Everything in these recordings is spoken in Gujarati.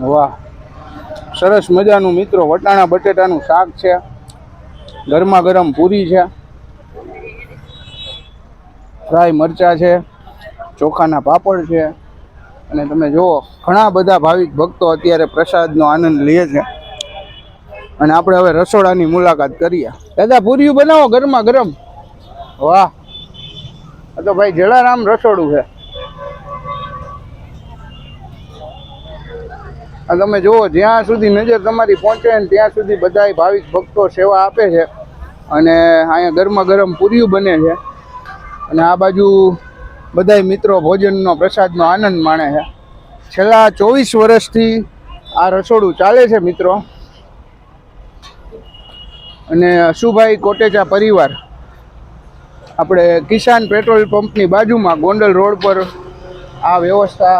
વાહ. સરસ મજાનું મિત્રો, વટાણા, બટેટાનું શાક છે. ગરમા ગરમ પૂરી છે. ફ્રાય મરચા છે. ચોખાના પાપડ છે. અને તમે જુઓ, ઘણા બધા ભાવિક ભક્તો અત્યારે પ્રસાદનો આનંદ લે છે. અને આપણે હવે રસોડાની મુલાકાત કરીએ. દાદા પૂરીયું બનાવો ગરમા ગરમ. વાહ. તો ભાઈ જલારામ રસોડું છે. તમે જુઓ, જ્યાં સુધી નજર તમારી પહોંચે ને ત્યાં સુધી બધાય ભાવિક ભક્તો સેવા આપે છે અને અહીંયા ગરમા ગરમ પૂર્યું બને છે. અને આ બાજુ બધાય મિત્રો ભોજનનો પ્રસાદનો આનંદ માણે છે. છેલ્લા ચોવીસ વર્ષથી આ રસોડું ચાલે છે મિત્રો. અને અશુભાઈ કોટેચા પરિવાર, આપણે કિસાન પેટ્રોલ પંપની બાજુમાં ગોંડલ રોડ પર આ વ્યવસ્થા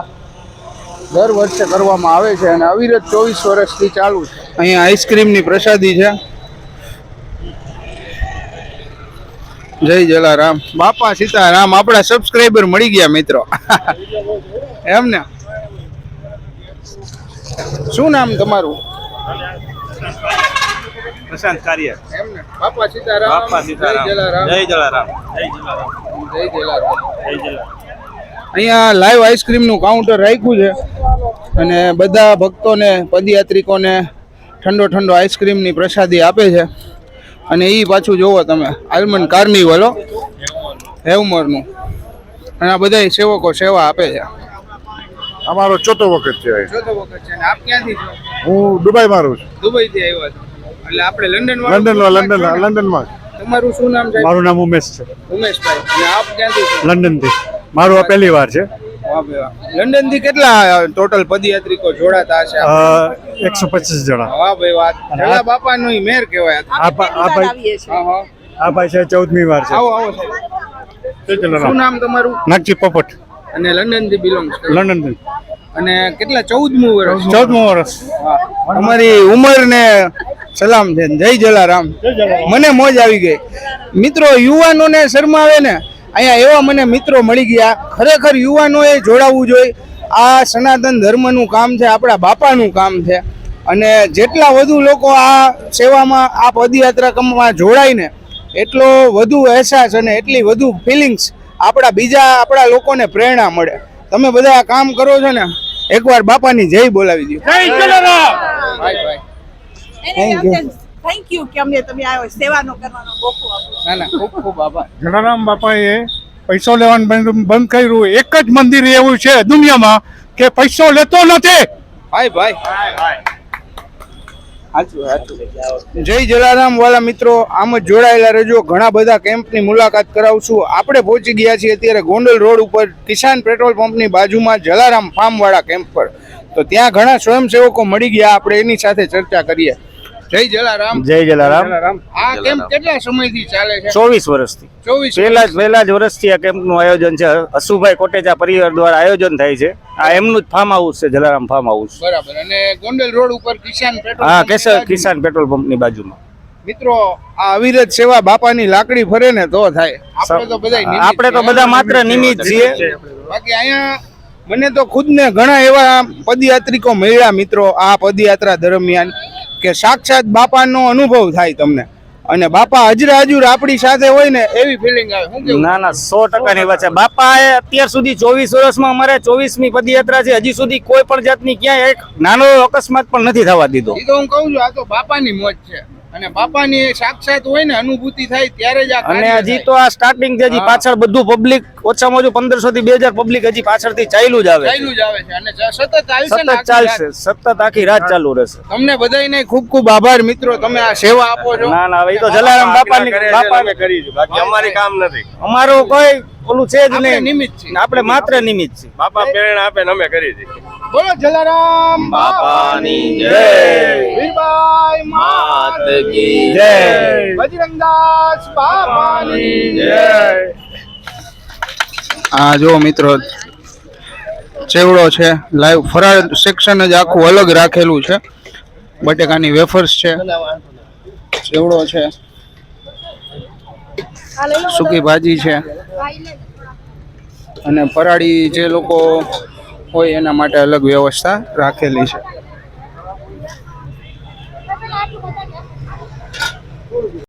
દર વર્ષે કરવામાં આવે છે અને અવિરત ચોવીસ વર્ષથી ચાલુ છે. અહીંયા આઈસ્ક્રીમની પ્રસાદી છે. જય જલારામ. બાપા સીતારામ આપણા સબસ્ક્રાઈબર મળી ગયા મિત્રો. એમ ને? શું નામ તમારું? પ્રશાંત કાર્ય. એમ ને? બાપા સીતારામ બાપા સીતારામ. જય જલારામ જય જલારામ. જય જલારામ. જય જલારામ. જય જલારામ. અહીંયા લાઈવ આઈસ્ક્રીમનું કાઉન્ટર રાખ્યું છે. અને બધા ભક્તોને પદયાત્રિકોને ઠંડો ઠંડો આઈસ્ક્રીમની પ્રસાદી આપે છે. અને એ પાછું જોવો તમે આલમંડ કાર્નિવલો હેવમરનું. અને આ બધા સેવકો સેવા આપે છે. અમારો ચોથો વખત છે ચોથો વખત છે આપ ક્યાંથી છો? હું દુબઈ રહું છું. દુબઈથી આવ્યા છો. એટલે આપણે લંડન લંડનમાં લંડન લંડનમાં તમારું શું નામ છે મારું નામ ઉમેશ છે. ઉમેશભાઈ. અને આપ ક્યાંથી છો? લંડનથી મારું આ પહેલી વાર છે. વાહ ભાઈ વાહ. લંડનથી કેટલા ટોટલ પદયાત્રિકો જોડાતા હશે એકસો પચીસ જણા. વાહ ભાઈ વાત જલા બાપાનો ઈ મેર કહેવાય. આ ભાઈ આ ભાઈ છે ચૌદમી વાર છે. આવો આવો. શું નામ? તમારું? નાગજી પોપટ. અને લંડનથી બિલોંગ લંડનથી અને કેટલા ચૌદમું વર્ષ? ચૌદમું વર્ષ. અમારી ઉંમર ને સલામ છે. જય જલારામ. મને મોજ આવી ગઈ. મિત્રો યુવાનોને શરમાવે ને અહીંયા એવા મને મિત્રો મળી ગયા. ખરેખર યુવાનોએ જોડાવવું જોઈએ. આ સનાતન ધર્મનું કામ છે આપણા બાપાનું કામ છે. અને જેટલા વધુ લોકો આ સેવામાં આ પદયાત્રા જોડાય જોડાઈને એટલો વધુ અહેસાસ અને એટલી વધુ ફિલિંગ્સ આપણા બીજા આપણા લોકોને પ્રેરણા મળે. તમે બધા આ કામ કરો છો ને એકવાર બાપાની જય બોલાવી દો થેન્ક you. થેન્ક યુ કે અમને તમે આવ્યો સેવાનો કરવાનો મોકો આપ્યો. ના ના ખૂબ ખૂબ આભાર. જલારામ બાપાએ પૈસો લેવાનું બંધ બંધ કર્યું. એક જ મંદિર એવું છે દુનિયામાં કે પૈસો લેતો નથી. ભાઈ ભાઈ. જય જલારામ વાલા મિત્રો. આમ જ જોડાયેલા રહેજો. ઘણા બધા કેમ્પની મુલાકાત કરાવશું. આપણે પહોંચી ગયા છીએ અત્યારે ગોંડલ રોડ ઉપર કિસાન પેટ્રોલ પંપની બાજુમાં જલારામ ફાર્મવાળા કેમ્પ પર. તો ત્યાં ઘણા સ્વયંસેવકો મળી ગયા. આપણે એની સાથે ચર્ચા કરીએ. જય જલારામ. જય જલારામ. આ કેમ્પ કેટલા સમયથી ચાલે છે? ચોવીસ વર્ષથી. ચોવીસ પહેલા જ પહેલા જ વર્ષથી આ કેમ્પનું આયોજન છે. અશુભાઈ કોટેચા પરિવાર દ્વારા આયોજન થાય છે. આ એમનું જ ફાર્મ હાઉસ છે જલારામ ફાર્મ હાઉસ બરાબર. અને ગોંડલ રોડ ઉપર કિસાન પેટ્રોલ હા કેસર કિસાન પેટ્રોલ પંપની બાજુમાં. મિત્રો આ અવિરત સેવા બાપાની લાકડી ફરે ને તો થાય. આપણે તો બધા આપણે તો બધા માત્ર નિમિત્ત છીએ. બાકી અહીંયા મને તો ખુદને ઘણા એવા પદયાત્રિકો મળ્યા મિત્રો આ પદયાત્રા દરમિયાન. કે સાક્ષાત બાપાનો અનુભવ થાય તમને. અને બાપા હજરા હજુર આપણી સાથે હોય ને એવી ફિલિંગ આવે. ના ના સો ટકાની વાત છે. બાપા એ અત્યાર સુધી ચોવીસ વર્ષમાં અમારે ચોવીસમી પદયાત્રા છે. હજી સુધી કોઈ પણ જાતની ક્યાંય એક નાનો અકસ્માત પણ નથી થવા દીધો. તો હું કહું છું આ તો બાપાની મોજ છે. અને બાપાની સાક્ષાત હોય ને અનુભૂતિ થાય ત્યારે જ અને હજી તો આ સ્ટાર્ટિંગ છે હજી પાછળ બધું પબ્લિક ઓછામાં ઓછું પંદરસો થી બે હજાર પબ્લિક હજી પાછળથી ચાલ્યું જ આવે ચાલ્યું જ આવે છે. અને સતત ચાલશે સતત આખી રાત. ચાલશે. સતત આખી રાત ચાલુ રહેશે. તમને બધાને ખૂબ ખૂબ આભાર મિત્રો. તમે આ સેવા આપો છો. ના ના એ તો જલારામ બાપાની બાપા બાકી અમારી કામ નથી. અમારું કોઈ ઓલું છે જ નહીં. નિમિત્ત છે આપણે માત્ર નિમિત્ત છે બાપા પ્રેરણા આપે અમે કરી દીધી બોલો જલારામ બાપાની જય. વીરબાઈ માત કી જય. બજરંગદાસ બાપાની જય. આ જો મિત્રો ચેવડો છે. લાઈવ ફરાળ સેક્શન જ આખું અલગ રાખેલું છે. બટેકાની વેફર્સ છે. ચેવડો છે. સૂકી ભાજી છે. અને પરાળી જે લોકો હોય એના માટે અલગ વ્યવસ્થા રાખેલી છે.